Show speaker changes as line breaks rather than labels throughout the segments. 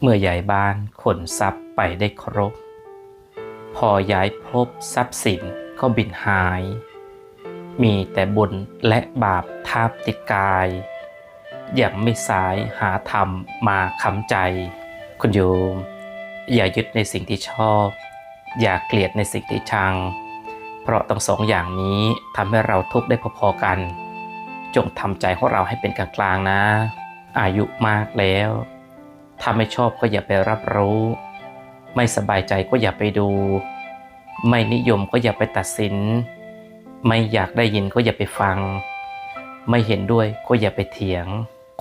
เมื่อย้ายบ้านขนทรัพย์ไปได้ครบ พอย้ายพบทรัพย์สินก็บินหาย มีแต่บุญและบาปทาบติดกายยังไม่สายหาธรรมมาค้ำใจ คุณโยม อย่ายึดในสิ่งที่ชอบ อย่าเกลียดในสิ่งที่ชัง เพราะทั้งสองอย่างนี้ทำให้เราทุกข์ได้พอๆกัน จงทำใจของเราให้เป็นกลางๆนะ อายุมากแล้ว ถ้าไม่ชอบก็อย่าไปรับรู้ ไม่สบายใจก็อย่าไปดู ไม่นิยมก็อย่าไปตัดสิน ไม่อยากได้ยินก็อย่าไปฟัง ไม่เห็นด้วยก็อย่าไปเถียง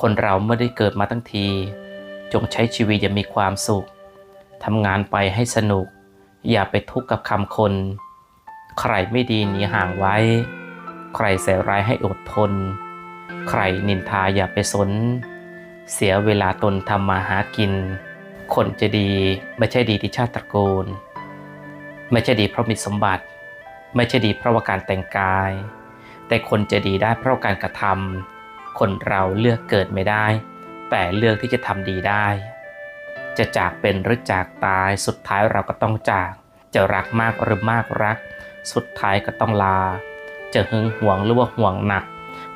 คนเราเมื่อได้เกิดมาทั้งที จงใช้ชีวิตอย่ามีความสุขทำงานไปให้สนุก อย่าไปทุกข์กับคำคน ใครไม่ดีหนีห่างไว้ ใครใส่ร้ายให้อดทน ใครนินทาอย่าไปสน เสียเวลาตนทำมาหากิน คนจะดีไม่ใช่ดีที่ชาติตระกูล ไม่ใช่ดีเพราะมีสมบัติ ไม่ใช่ดีเพราะว่าการแต่งกาย แต่คนจะดีได้เพราะการกระทำคนเราเลือกเกิดไม่ได้ แต่เลือกที่จะทำดีได้ จะจากเป็นหรือจากตายสุดท้ายเราก็ต้องจาก จะรักมากหรือมากรัก สุดท้ายก็ต้องลา จะหึงหวงหรือว่าห่วงหนัก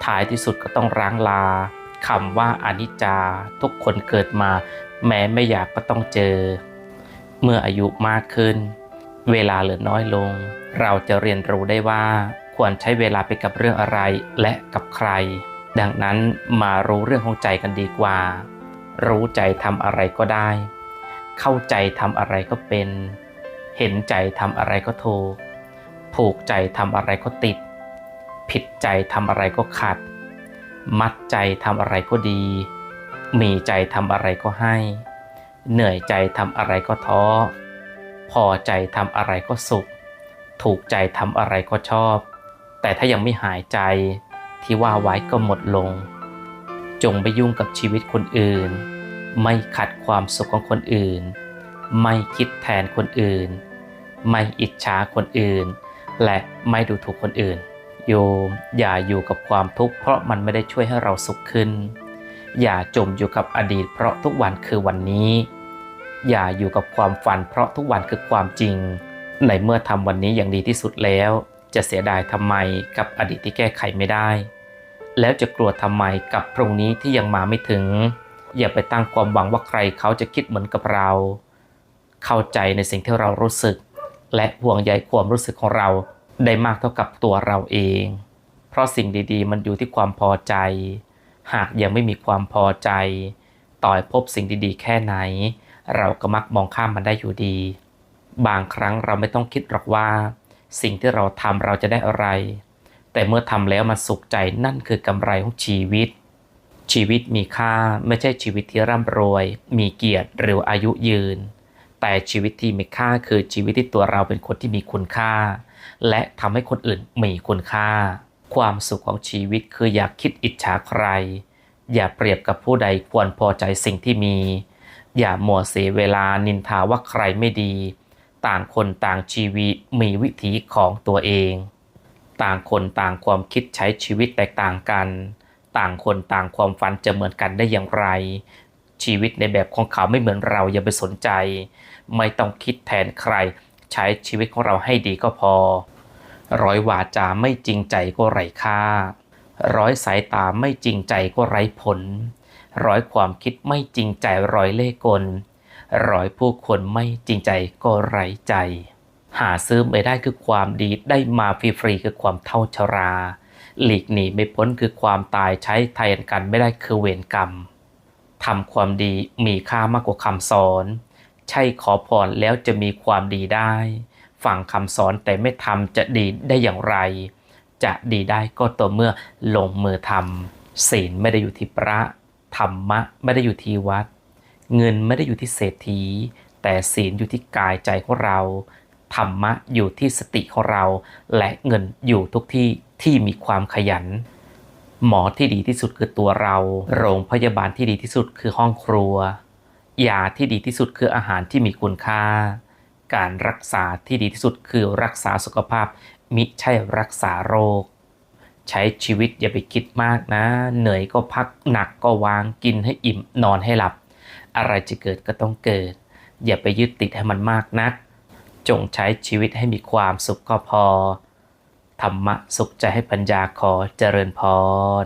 ท้ายที่สุดก็ต้องร้างลา คำว่าอนิจจาทุกคนเกิดมา แม้ไม่อยากก็ต้องเจอ เมื่ออายุมากขึ้น เวลาเหลือน้อยลง เราจะเรียนรู้ได้ว่า ควรใช้เวลาไปกับเรื่องอะไรและกับใคร ดังนั้นมารู้เรื่องของใจกันดีกว่า รู้ใจทำอะไรก็ได้ เข้าใจทำอะไรก็เป็น เห็นใจทำอะไรก็ถูกผูกใจทำอะไรก็ติด ผิดใจทำอะไรก็ขัด มัดใจทำอะไรก็ดี มีใจทำอะไรก็ให้ เหนื่อยใจทำอะไรก็ท้อ พอใจทำอะไรก็สุข ถูกใจทำอะไรก็ชอบ แต่ถ้ายังไม่หายใจที่ว่าไว้ก็หมดลง จงไปยุ่งกับชีวิตคนอื่น ไม่ขัดความสุขของคนอื่น ไม่คิดแทนคนอื่น ไม่อิจฉาคนอื่น และไม่ดูถูกคนอื่น โยม อย่าอยู่กับความทุกข์เพราะมันไม่ได้ช่วยให้เราสุขขึ้น อย่าจมอยู่กับอดีตเพราะทุกวันคือวันนี้ อย่าอยู่กับความฝันเพราะทุกวันคือความจริง ในเมื่อทำวันนี้อย่างดีที่สุดแล้ว จะเสียดายทำไมกับอดีตที่แก้ไขไม่ได้ แล้วจะกลัวทำไมกับพรุ่งนี้ที่ยังมาไม่ถึง อย่าไปตั้งความหวังว่าใครเขาจะคิดเหมือนกับเรา เข้าใจในสิ่งที่เรารู้สึก และห่วงใยความรู้สึกของเรา ได้มากเท่ากับตัวเราเอง เพราะสิ่งดีๆ มันอยู่ที่ความพอใจ หากยังไม่มีความพอใจ ต่อยพบสิ่งดีๆ แค่ไหน เราก็มักมองข้ามมันได้อยู่ดี บางครั้งเราไม่ต้องคิดหรอกว่า สิ่งที่เราทำเราจะได้อะไร แต่เมื่อทำแล้วมันสุขใจนั่นคือกำไรของชีวิต ชีวิตมีค่าไม่ใช่ชีวิตที่ร่ำรวย มีเกียรติหรืออายุยืน แต่ชีวิตที่มีค่าคือชีวิตที่ตัวเราเป็นคนที่มีคุณค่า และทำให้คนอื่นมีคุณค่า ความสุขของชีวิตคืออยากคิดอิจฉาใคร อย่าเปรียบกับผู้ใดควรพอใจสิ่งที่มี อย่ามัวเสียเวลานินทาว่าใครไม่ดี ต่างคนต่างชีวิตมีวิถีของตัวเอง ต่างคนต่างความคิดใช้ชีวิตแตกต่างกัน ต่างคนต่างความฝันจะเหมือนกันได้อย่างไร ชีวิตในแบบของเขาไม่เหมือนเราอย่าไปสนใจ ไม่ต้องคิดแทนใคร ใช้ชีวิตของเราให้ดีก็พอ ร้อยวาจาไม่จริงใจก็ไร้ค่า ร้อยสายตาไม่จริงใจก็ไร้ผล ร้อยความคิดไม่จริงใจร้อยเล่กล ร้อยผู้คนไม่จริงใจก็ไร้ใจ หาซื้อไม่ได้คือความดีได้มาฟรีๆคือความเท่าชราหลีกหนีไม่พ้นคือความตายใช้แทนกันไม่ได้คือเวรกรรม ทำความดีมีค่ามากกว่าคำสอน ใช่ขอพรแล้วจะมีความดีได้ฟังคำสอนแต่ไม่ทำจะดีได้อย่างไร จะดีได้ก็ต่อเมื่อลงมือทำศีลไม่ได้อยู่ที่พระธรรมะไม่ได้อยู่ที่วัด เงินไม่ได้อยู่ที่เศรษฐี แต่ศีลอยู่ที่กายใจของเราธรรมะอยู่ที่สติของเรา และเงินอยู่ทุกที่ที่มีความขยัน หมอที่ดีที่สุดคือตัวเรา โรงพยาบาลที่ดีที่สุดคือห้องครัว ยาที่ดีที่สุดคืออาหารที่มีคุณค่า การรักษาที่ดีที่สุดคือรักษาสุขภาพ มิใช่รักษาโรค ใช้ชีวิตอย่าไปคิดมากนะ เหนื่อยก็พักหนักก็วางกินให้อิ่มนอนให้หลับ อะไรจะเกิดก็ต้องเกิด อย่าไปยึดติดให้มันมากนัก จงใช้ชีวิตให้มีความสุขก็พอ ธรรมะสุขใจให้ปัญญาขอเจริญพร